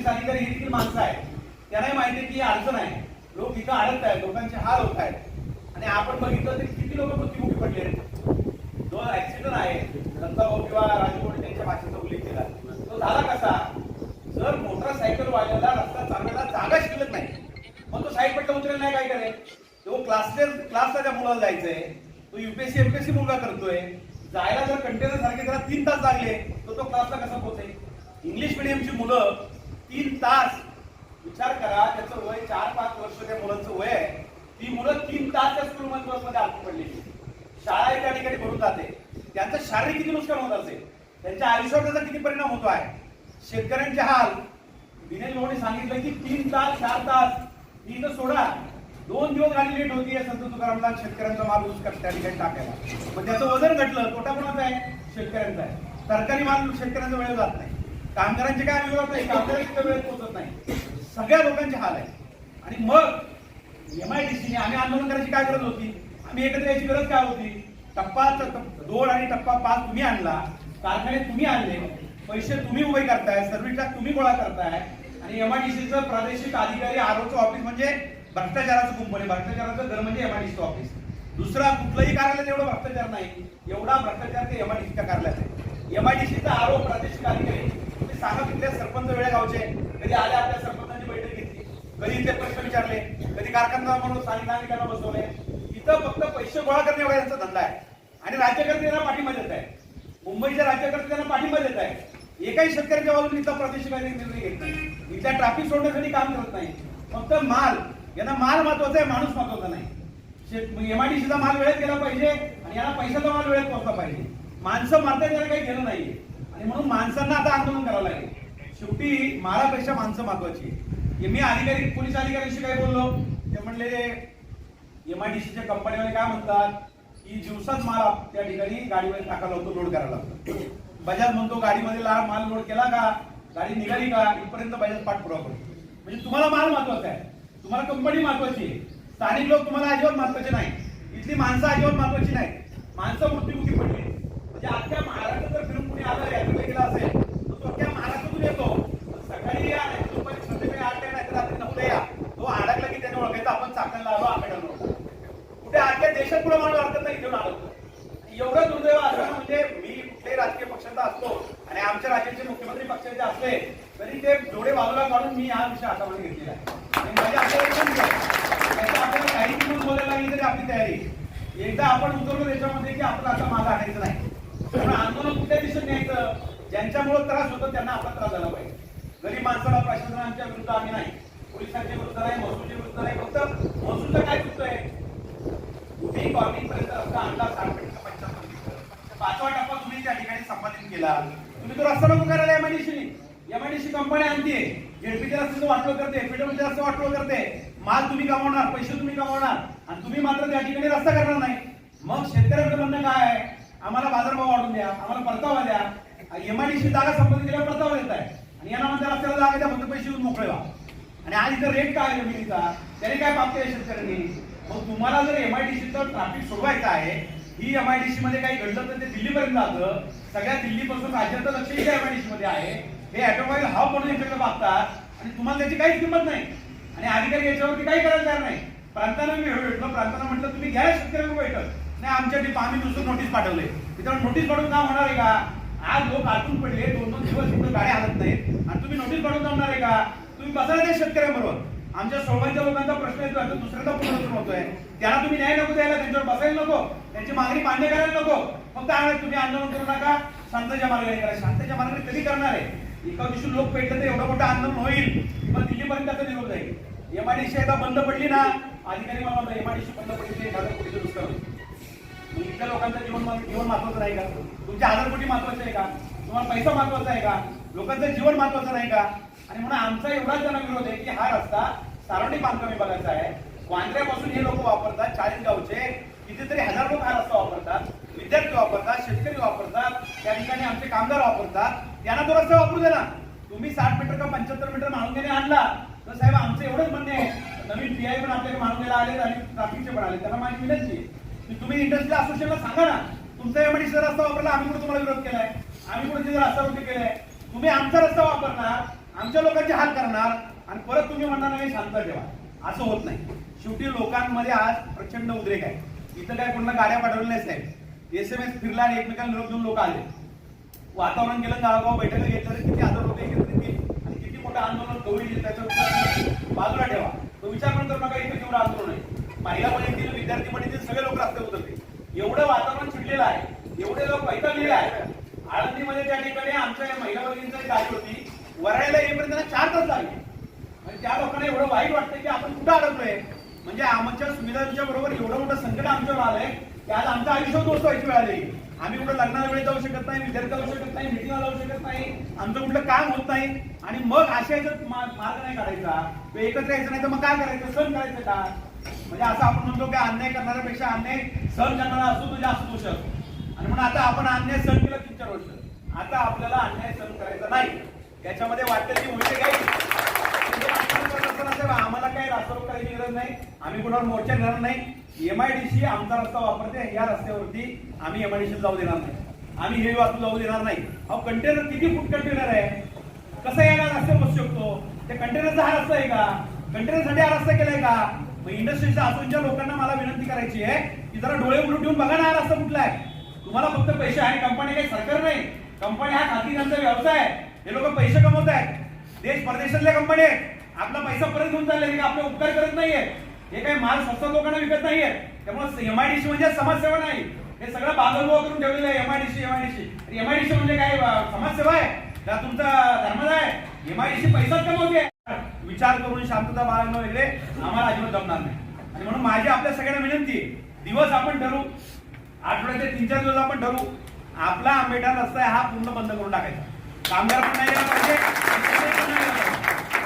Police अधिकारी ही देखील माणसं आहेत. त्यांनाही माहिती की अडचण आहे. लोक इथं अडकत आहेत. लोकांचे हाल होत आहेत. आणि आपण बघितलं तर किती लोक मृत्यूमुखी पडले आहेत जो ऍक्सिडेंट आहे दत्ताभाऊ किंवा राजकोट त्यांच्या भाषेचा उल्लेख केला. तो झाला कसा? जर मोटरसायकल वाल्याला रस्ता चालवायला जागा शिकलत नाही मग तो साईड पट्टा उतरेल नाही काय करेल? तो क्लासले क्लासला त्या मुलाला जायचंय. तो युपीएससी एमपीएससी मुलगा करतोय. जायला जर कंटेनर सारखे त्याला तीन तास लागले तर तो क्लासला कसा पोहोचेल? इंग्लिश मिडियमची मुलं तीन तास विचार करा त्याचं वय चार पाच वर्ष त्या मुलांचं वय आहे ती मुलं तीन तास त्या स्कूल मध्ये बसमध्ये अडकून पडलेली शाळा त्या ठिकाणी भरून जाते. त्यांचं शारीरिक किती नुकसान होत असेल? त्यांच्या आयुष्यावर त्याचा किती परिणाम होतो आहे? शेतकऱ्यांचे हाल. दिनेश भाऊने सांगितलं की तीन तास चार तास. ही तर सोडा. दोन दिवस गाडी लेट होती संत तुकारामला शेतकऱ्यांचा माल ऊस त्या ठिकाणी टाकायला. मग त्याचं वजन घटलं तोटा कोणाचा आहे? शेतकऱ्यांचा आहे. सरकारी माल शेतकऱ्यांचा वेळ जात नाही. कामगारांचे काय विरोध नाही कामगार इतकं वेळेत पोहोचत नाही. सगळ्या लोकांचे हाल आहे आणि मग एम आयजीसी आम्ही आंदोलन करायची काय गरज होती? आम्ही एकत्र यायची गरज काय होती? टप्पा दोन आणि टप्पा पाच तुम्ही आणला कारखाने तुम्ही आणले पैसे तुम्ही उभे करताय सर्व्हिसला तुम्ही गोळा करताय आणि एमआयडीसीचं प्रादेशिक अधिकारी आरोग्य ऑफिस म्हणजे भ्रष्टाचाराचं कुंपण आहे. भ्रष्टाचाराचं घर म्हणजे एमआयडीसी ऑफिस दुसरा कुठलंही कार्यालय एवढा भ्रष्टाचार नाही. एवढा भ्रष्टाचार ते एमआयडीसीच्या कार्यालयात आहे. एमआयडीसीचा आरो प्रादेशिक अधिकारी सांगा तिथले सरपंच वेळेगावचे कधी आले आपल्या सरपंचांची बैठक घेतली. कधी इथे प्रश्न विचारले. कधी कारखाना म्हणून स्थानिक नागरिकांना बसवले. इथं फक्त पैसे गोळा करणे एवढा यांचा धंदा आहे. आणि राज्यकर्ते त्यांना पाठिंबा देत आहे मुंबईच्या राज्यकर्ते त्यांना पाठिंबा देत आहे एकाही शेतकऱ्याच्या बाजूने इथं प्रादेशिक निर्णय घेत नाही. इथल्या ट्रॅफिक सोडण्यासाठी काम करत नाही. फक्त माल. यांना माल महत्त्वाचा आहे माणूस महत्त्वाचा नाही. एमआयडीसीचा माल वेळेत गेला पाहिजे आणि याला पैशाचा माल वेळेत पोहोचला पाहिजे. माणसं मारता त्याला काही केलं नाहीये. आणि म्हणून माणसांना आता आंदोलन करावं लागेल. शेवटी मारापेक्षा माणसं महत्वाची मी अधिकारी पोलीस अधिकाऱ्यांशी काय बोललो. ते म्हणले एमआयडीसीच्या कंपनीवाले काय म्हणतात? की दिवसात माल त्या ठिकाणी गाडीमध्ये टाकायला होतो लोड करायला लागतो बजाज म्हणतो गाडीमध्ये ला- माल लोड केला का? गाडी निघाली का? इथपर्यंत बजाज पाठपुरावा करतो. म्हणजे तुम्हाला माल महत्त्वाचा आहे. तुम्हाला कंपनी महत्वाची आहे. स्थानिक लोक तुम्हाला अजिबात महत्त्वाचे नाही इथली माणसं अजिबात महत्वाची नाही माणसं मृत्युमुखी पडली म्हणजे अख्ख्या महाराष्ट्रात जर फिरून कुणी आलं यात्रेला गेला असेल तर तो अख्ख्या महाराष्ट्रातून येतो सकाळी या नाही तर दुपारी संध्याकाळी आठ नाही तर रात्री नऊला या तो अडकला की त्याने ओळखायचं आपण चाकणला आलो आंबेडकर कुठे अख्ख्या देशात पुढे माणूस अडकत नाही घेऊन आलो एवढं दुर्दैव असणं म्हणजे मी कुठल्याही राजकीय पक्षाचा असतो आणि आमच्या राज्याचे मुख्यमंत्री पक्षाचे असले तरी ते डोळे बाजूला काढून मी हा विषय हातामध्ये घेतलेला आहे. माझ्या आपल्याला काही म्हणून बोलायला लागली तरी आपली तयारी. एकदा आपण उतरलो त्याच्यामध्ये की आपला आता माझा आणायचं नाही. त्यामुळे आंदोलन कुठल्या दिसून न्यायचं? ज्यांच्यामुळे त्रास होतो त्यांना आपला त्रास झाला पाहिजे. गरीब माणसाला प्रशासनाच्या विरुद्ध आम्ही नाही. पोलिसांच्या विरुद्ध नाही महसूलच्या विरुद्ध नाही फक्त महसूलचं काय चुकतंय तुम्ही कॉर्निंग पर्यंत रस्ता आणला साठ मिनिटं पंच्याहत्तर मिनिटं पाचवा टप्पा तुम्ही त्या ठिकाणी संपादित केला तुम्ही तो रस्ता नको करायला एमआयडीसी एमआयडीसी कंपनी आणते जेडपीच्या रस्त्याचं वाटलं करते एफिडब्ल्यूच्या रस्ता वाटलं करते. माल तुम्ही कमावणार पैसे तुम्ही कमावणार आणि तुम्ही मात्र त्या ठिकाणी रस्ता करणार नाही. मग शेतकऱ्यांचं म्हणणं काय आहे? आम्हाला बाजारभाव वाढून द्या आम्हाला परतावा द्या. एमआयडीसी जागा संपादित केल्यावर परतावा देत आहे. आणि यांना म्हणतात रस्त्याला जागा द्या फक्त पैसे येऊन मोकळे व्हा. आणि आज इथं रेट काय आहे जमिनीचा? त्याने काय प्राप्त आहे शेतकऱ्यांनी? मग तुम्हाला जर एमआयडीसीचं ट्रॅफिक सोडवायचं आहे ही एमआयडीसी मध्ये काही घडलं तर ते दिल्लीपर्यंत जातं. सगळ्या दिल्लीपासून राज्याचं लक्ष इथे एमआयडीसी मध्ये आहे. हे ऑटोमोबाईल हब म्हणून याच्याकडे बघतात. आणि तुम्हाला त्याची काहीच किंमत नाही. आणि अधिकारी याच्यावरती काही करायला तयार नाही. प्रांतांना मी भेटलो प्रांतांना म्हटलं तुम्ही घ्या शेतकऱ्यांना भेटत नाही आमच्या टिप आम्ही दुसरं नोटीस पाठवले. त्याच्यावर नोटीस पाठवून काम होणार आहे का? आज लोक आतून पडले. दोन दोन दिवस तिथं गाड्या हालत नाहीत. आणि तुम्ही नोटीस पाठवून जाणार आहे का? तुम्ही बसायला नाही शेतकऱ्यांबरोबर. आमच्या सोळवांच्या लोकांचा प्रश्न येतो आता दुसऱ्यांदा पुनर्वसन होतोय त्याला तुम्ही न्याय नको द्यायला. त्यांच्यावर बसायला नको. त्यांची मागणी मान्य करायला नको. फक्त आम्हाला तुम्ही आंदोलन करू नका. शांतच्या मार्गाने करा. शांतच्या मार्गाने कधी करणार आहे? एका दिवशी लोक पेटले तर एवढा मोठं आंदोलन होईल. पण दिल्लीपर्यंत त्याचा निरोप जाईल. एमआयडीसी एकदा बंद पडली ना अधिकारी मला म्हणतात एमआयडीसी बंद पडली ते हजार कोटीचं नुकसान होईल. इथल्या लोकांचं जीवन जीवन महत्वाचं नाही का? तुमचे हजार कोटी महत्त्वाचे आहे का? तुम्हाला पैसा महत्त्वाचा आहे का? लोकांचं जीवन महत्वाचं नाही का? आणि म्हणून आमचा एवढाच त्यांना विरोध आहे की हा रस्ता सार्वजनिक बांधकाम विभागाचा आहे. वांद्र्यापासून हे लोक वापरतात चाळीस गावचे कितीतरी हजार लोक हा रस्ता वापरतात. विद्यार्थी वापरतात शेतकरी वापरतात. त्या ठिकाणी आमचे कामगार वापरतात. त्यांना तो रस्ता वापरू दे ना. तुम्ही साठ मीटर का पंच्याहत्तर मीटर माणूस आणला तर साहेब आमचं एवढंच म्हणणे आहे. नवीन पीआय पण आपल्याकडे माणूस आले आणि ट्राफिकचे पण आले त्यांना माझी विनंती आहे तुम्ही इंडस्ट्री असोसिएशनला सांगा ना. तुमचा एमआयडीसी रस्ता वापरला आम्ही कुठे तुम्हाला विरोध केलाय? आम्ही कुठे तिथे रस्ता उभे केलाय? तुम्ही आमचा रस्ता वापरणार आमच्या लोकांचे हाल करणार आणि परत तुम्ही म्हणणार नाही शांत ठेवा. असं होत नाही. शेवटी लोकांमध्ये आज प्रचंड उद्रेक आहे. इथं काय कोणाला गाड्या पाठवलेल्या साहेब. एस एम एस फिरला आणि एकमेकांना निरोप देऊन लोक आले. वातावरण केलं गावगाव बैठक घेतलं तर किती हजार लोक एकत्रित येतील आणि किती मोठं आंदोलन होईल त्याच्या बाजूला ठेवा. तो विचार पण करू नका इथे केवढं आंदोलन आहे महिला पण विद्यार्थी पण येतील सगळे लोक रस्ते उतरते एवढं वातावरण चिडलेलं आहे एवढे लोक पैठवलेले आहे. आळंदीमध्ये त्या ठिकाणी आमच्या या महिला भगिनींची गाडी होती. वरायला येईपर्यंत त्यांना चार तास लागले. म्हणजे त्या लोकांना एवढं वाईट वाटतं की आपण कुठं अडकलोय? म्हणजे आमच्या सुविधांच्या बरोबर एवढं मोठं संकट आमच्यावर आलंय. आज आमचं आयुष्य दोस्त व्हायची वेळ आली. आम्ही कुठं लग्नाला वेळेत जाऊ शकत नाही विद्यार्थी जाऊ शकत नाही मिटिंगला जाऊ शकत नाही. आमचं कुठलं काम होत नाही. आणि मग अशा याच्यात मार्ग नाही काढायचा. एकत्र यायचं नाही तर मग काय करायचं? सण करायचं का? म्हणजे असं आपण म्हणतो की अन्याय करणाऱ्यापेक्षा अन्याय सहन करणारा असतो तो जास्त दोष असतो आणि म्हणून आता आपण अन्याय सहन केला तीन चार वर्ष. आता आपल्याला अन्याय सहन करायचा नाही. याच्यामध्ये वाटतं की म्हणजे काही आम्हाला काही रास्ता रोक करायची गरज नाही. आम्ही कुणावर मोर्चा घेणार नाही. एमआयडीसी आमचा रस्ता वापरते. या रस्त्यावरती आम्ही एमआयडीसी जाऊ देणार नाही. आम्ही हे वाहतूक जाऊ देणार नाही. अहो कंटेनर किती फूट कंटेनर आहे? कसं यायला रस्ते बसू शकतो? त्या कंटेनरचा हा रस्ता आहे का? कंटेनरसाठी हा रस्ता केलाय का? मग इंडस्ट्रीच्या असूनच्या लोकांना मला विनंती करायची आहे की जरा डोळे उघडून ठेवून बघा ना हा रस्ता कुठला आहे. तुम्हाला फक्त पैसे आहे. कंपनी काही सरकार नाही. कंपनी हा खाती त्यांचा व्यवसाय आहे. हे लोक पैसे कमवत आहेत देश परदेशातल्या कंपनी आहेत. आपला पैसा परत घेऊन चालले का आपले उपकार करत नाहीये. हे काही माल स्वस्त लोकांना विकत नाहीये. त्यामुळे एमआयडीसी म्हणजे समाजसेवा नाही. हे सगळं बांधवभाव करून ठेवलेलं आहे एमआयडीसी एमआयडीसी एमआयडीसी म्हणजे काय? समाजसेवा आहे. का तुमचा धर्मदा आहे. एमआयडीसी पैसाच कमवते विचार करून शांतता बाळगणं वगैरे आम्हाला अजिबात जमणार नाही. आणि म्हणून माझी आपल्या सगळ्यांना विनंती आहे दिवस आपण ठरवू. आठवड्याचे तीन चार दिवस आपण ठरवू. आपला आंबेडा रस्ता आहे हा पूर्ण बंद करून टाकायचा. कामगार पण नाही पाहिजे.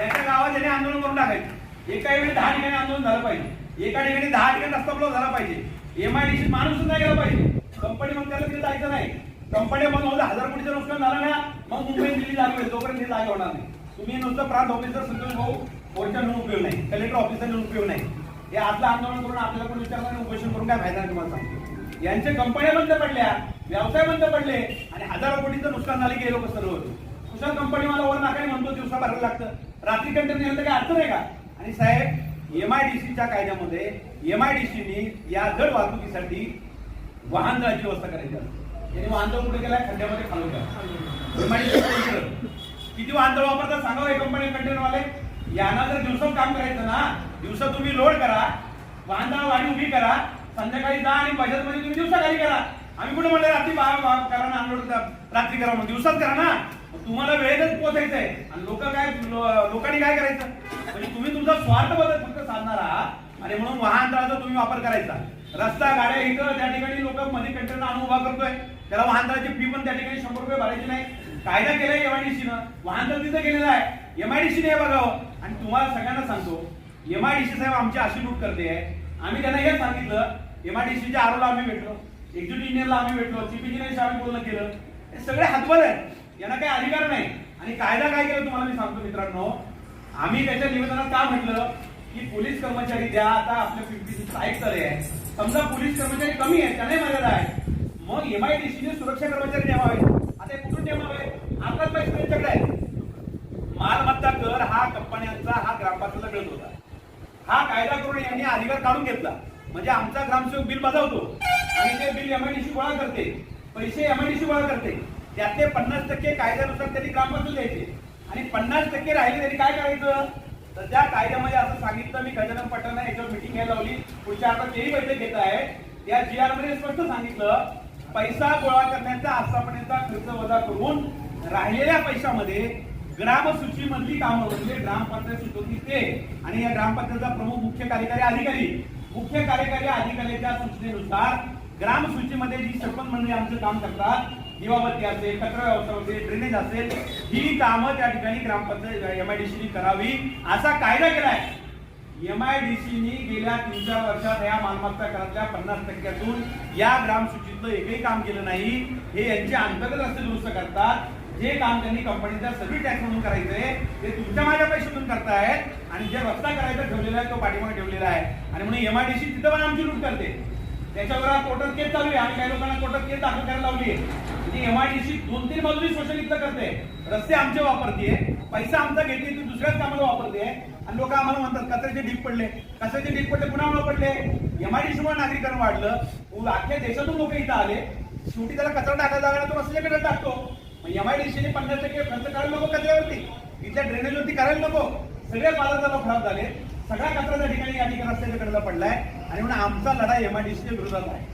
त्याच्या गावात त्याने आंदोलन करून टाकायचं एका वेळी दहा ठिकाणी आंदोलन झालं पाहिजे. एका ठिकाणी दहा ठिकाणी रस्ता ब्लॉक झाला पाहिजे. एमआयडीसी माणूस सुद्धा गेला पाहिजे. कंपनी मग त्याला तिथे जायचं नाही. कंपनी मग होतं हजार कोटीचं नुकसान झालं ना मग मुंबई दिल्ली जागा होईल तोपर्यंत हे जागा होणार नाही. तुम्ही नुसतं प्रांत ऑफिसर संतोष भाऊ कोर्टच्या नेऊन उपयोग नाही. कलेक्टर ऑफिसर नेऊन उपयोग नाही. हे आपलं आंदोलन करून आपल्याला कोणी विचारणार नाही, उपोषण करून काय फायदा नाही तुम्हाला सांगतो. यांच्या कंपन्या बंद पडल्या व्यवसाय बंद पडले आणि हजारो कोटीचं नुकसान झाले की हे लोक सर्व कुशल कंपनी मला वर नाकाने म्हणतो दिवसा भरायला लागतं. रात्री कंटेनर नेलं तर काय अडचण आहे का आणि साहेब एमआयडीसीच्या कायद्यामध्ये एमआयडीसीनी या जड वाहतुकीसाठी वाहन दळाची व्यवस्था करायची असते यांनी वाहनतळ कुठे केलाय खड्ड्यामध्ये खालून किती वाहनजळ वापरतात सांगावं हे कंपनी कंटेनरवाले यांना जर दिवसात काम करायचं ना दिवसा तुम्ही लोड करा वाहनतळ वाढी उभी करा संध्याकाळी जा आणि बजेटमध्ये तुम्ही दिवसा काही करा आम्ही कुठे म्हणलं रात्री बा- करा ना अनलोड रात्री करा म्हणून दिवसात करा ना तुम्हाला वेळेतच पोहोचायचंय आणि लोक काय लोकांनी काय करायचं? म्हणजे तुम्ही तुमचा स्वार्थ बदल फक्त साधणार आहात. आणि म्हणून वाहनतळाचा तुम्ही वापर करायचा. रस्ता गाड्या इथं त्या ठिकाणी लोक मध्ये कंटेनर आणून उभा करतोय. त्याला वाहनतळाची फी पण त्या ठिकाणी शंभर रुपये भरायची नाही. कायदा केलाय एमआयडीसीनं वाहनतळ तिथं केलेलं आहे. एमआयडीसीने हे बघावं. आणि तुम्हाला सगळ्यांना सांगतो एमआयडीसी साहेब आमची अशी लूट करते आहे. आम्ही त्यांना हे सांगितलं एमआयडीसीच्या आरोला आम्ही भेटलो. एक्झिक्युटिव्ह इंजिनियरला आम्ही भेटलो. चीफ इंजिनियरशी आम्ही बोलणं केलं. हे सगळे हातवर आहेत. यांना काही अधिकार नाही. आणि कायदा काय केलं तुम्हाला मी सांगतो मित्रांनो? आम्ही त्याच्या निवेदनात का म्हटलं? की पोलीस कर्मचारी द्या आता आपल्या पिंपरी स्ट्राईक चालू आहे. समजा पोलीस कर्मचारी कमी आहेत त्याने मर्यादा आहे. मग एमआयडीसीने सुरक्षा कर्मचारी नेमावे आता हे कुठून नेमावे आपलाच पैसे त्यांच्याकडे आहे मालमत्ता कर हा कंपन्यांचा हा ग्रामपातळीला मिळत होता. हा कायदा करून यांनी अधिकार काढून घेतला. म्हणजे आमचा ग्रामसेवक बिल बजावतो. आणि ते बिल एमआयडीसी गोळा करते. पैसे एमआयडीसी गोळा करते. त्यातले पन्नास टक्के कायद्यानुसार त्यांनी ग्रामपंचायत द्यायचे. आणि पन्नास टक्के राहिले त्यांनी काय करायचं? तर त्या कायद्यामध्ये असं सांगितलं मी गजानन पटना याच्यावर मिटिंग घ्यायला लावली. पुढच्या आता तेही बैठक घेत आहे या जी आरमध्ये स्पष्ट सांगितलं पैसा गोळा करण्याचा आस्थापनेचा खर्च वजा करून राहिलेल्या पैशामध्ये ग्रामसूचीमधली कामं म्हणजे ग्रामपंचायत सुचवती ते. आणि या ग्रामपंचायतचा प्रमुख मुख्य कार्यकारी अधिकारी मुख्य कार्यकारी अधिकाऱ्याच्या सूचनेनुसार ग्रामसूचीमध्ये जी सरपंच मंडळी आमचं काम करतात दिवाबत्ती असेल कचरा व्यवस्था असेल ड्रेनेज असेल ही कामं त्या ठिकाणी ग्रामपंचायत एमआयडीसीनी करावी. असा कायदा केलाय. एमआयडीसीनी गेल्या तीन चार वर्षात या मालमत्ता करातल्या पन्नास टक्क्यातून या ग्रामसूचीतलं एकही काम केलं नाही. हे यांचे अंतर्गत रस्ते दुरुस्त करतात. जे काम त्यांनी कंपनीचा सर्व्हिस टॅक्स म्हणून करायचंय ते तुमच्या माझ्या पैशातून करतायत. आणि जे रस्ता करायचा ठेवलेला आहे तो पाठीमागे ठेवलेला आहे. आणि म्हणून एमआयडीसी तिथं पण आमची लूट करते. त्याच्यावर कोर्टात केस चालू आहे आणि काही लोकांना कोर्टात केस दाखल करायला लावली आहे. एमआयडीसी दोन तीन बाजूनी शोषण इथलं करते. रस्ते आमचे वापरते पैसा आमचा घेते ती दुसऱ्याच कामाला वापरते आणि लोक आम्हाला म्हणतात कचऱ्याचे ढीक पडले. कचऱ्याचे ढीक पडले पुन्हा कुणामुळे पडले. एमआयडीसीमुळे नागरिकांना वाढलं. अख्ख्या देशातून लोक इथं आले. शेवटी त्याला कचरा टाकायला जागा तो रस्त्याकडे टाकतो. एमआयडीसीने पन्नास टक्के खर्च करायला नको कचऱ्यावरती. इथल्या ड्रेनेजवरती करायला नको. सगळे बाजारभाव खराब झाले सगळ्या कचरा त्या ठिकाणी या ठिकाणी रस्त्याच्या कडेला पडलाय. आणि म्हणून आमचा लढा एमआयडीसीच्या विरोधात आहे.